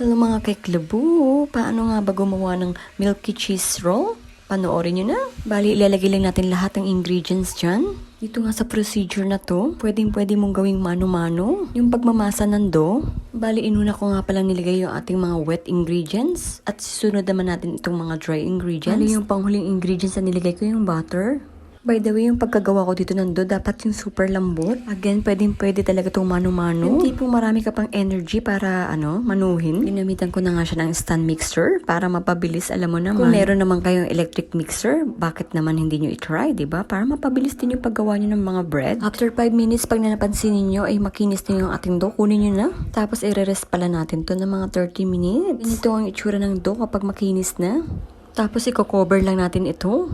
Hello mga kaiklabu! Paano nga ba gumawa ng milky cheese roll? Panoorin nyo na. Bali, ilalagay lang natin lahat ng ingredients dyan. Dito nga sa procedure na to, pwedeng pwede mong gawing mano-mano. Yung pagmamasa ng dough. Bali, inuna ko nga palang nilagay yung ating mga wet ingredients. At susunod naman natin itong mga dry ingredients. Bali, yung panghuling ingredients na nilagay ko yung butter. By the way, yung pagkagawa ko dito ng dough, dapat yung super lambot. Again, pwedeng pwede talaga itong mano-mano. Yung tipong marami ka pang energy para, ano, manuhin. Ginamitan ko na nga siya ng stand mixer para mapabilis, alam mo naman. Kung meron naman kayong electric mixer, bakit naman hindi nyo i-try, di ba? Para mapabilis din yung paggawa nyo ng mga bread. After 5 minutes, pag napansin niyo ay makinis na yung ating dough, kunin nyo na. Tapos, i-rest pala natin to ng mga 30 minutes. Ganito ang itsura ng dough kapag makinis na. Tapos, i-cover lang natin ito.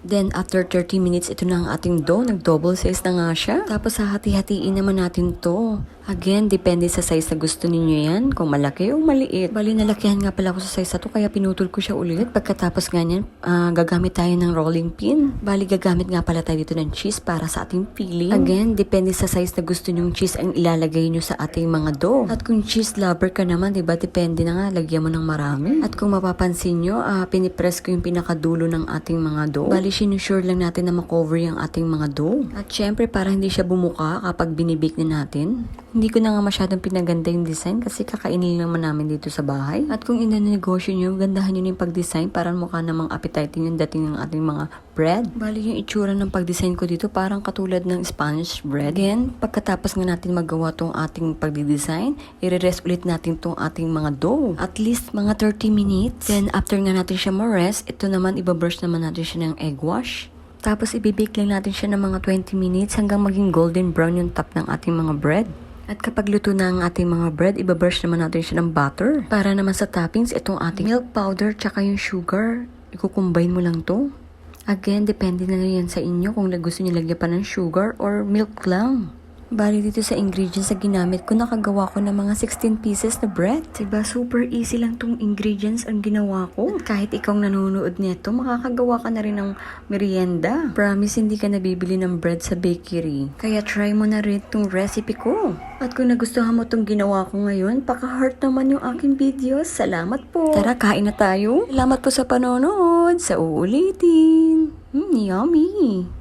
Then, after 30 minutes, ito na ang ating dough. Nag-double size na nga siya. Tapos, hahati-hatiin naman natin to. Again, depende sa size na gusto ninyo yan. Kung malaki o maliit. Bali, nalakihan nga pala ako sa size na to, kaya pinutol ko siya ulit. Pagkatapos nga niyan, ah, gagamit tayo ng rolling pin. Bali, gagamit nga pala tayo dito ng cheese para sa ating filling. Again, depende sa size na gusto nyong cheese ang ilalagay nyo sa ating mga dough. At kung cheese lover ka naman, di ba, depende na nga, lagyan mo ng marami. At kung mapapansin nyo, ah, pinipress ko yung pinakadulo ng ating mga dough. Bali, sinusure lang natin na makover yung ating mga dough. At syempre, para hindi siya bumuka kapag binibake na natin. Hindi ko na nga masyadong pinaganda yung design kasi kakainin naman namin dito sa bahay. At kung inanegosyo nyo, gandahan nyo yung pag-design para mukha namang appetizing yung dating ng ating mga bread. Bali yung itsura ng pag-design ko dito parang katulad ng Spanish bread. Again, pagkatapos nga natin magawa tong ating pag-design, i-rest ulit natin tong ating mga dough. At least mga 30 minutes. Then after nga natin siya ma-rest, ito naman ibabrush naman natin siya ng egg wash. Tapos ibibake lang natin siya ng mga 20 minutes hanggang maging golden brown yung top ng ating mga bread. At kapag luto na ang ating mga bread, ibabrush naman natin siya ng butter. Para naman sa toppings, itong ating milk powder tsaka yung sugar. Ikukumbine mo lang to. Again, depende na yan sa inyo kung gusto niyo lagyan pa ng sugar or milk lang. Bali dito sa ingredients na ginamit ko, nakagawa ko ng mga 16 pieces na bread. Diba, super easy lang tong ingredients ang ginawa ko. At kahit ikaw nanonood nito, makakagawa ka na rin ng merienda. Promise, hindi ka nabibili ng bread sa bakery. Kaya try mo na rin tong recipe ko. At kung nagustuhan mo tong ginawa ko ngayon, paka-heart naman yung aking videos. Salamat po. Tara, kain na tayo. Salamat po sa panonood. Sa uulitin. Mm, yummy.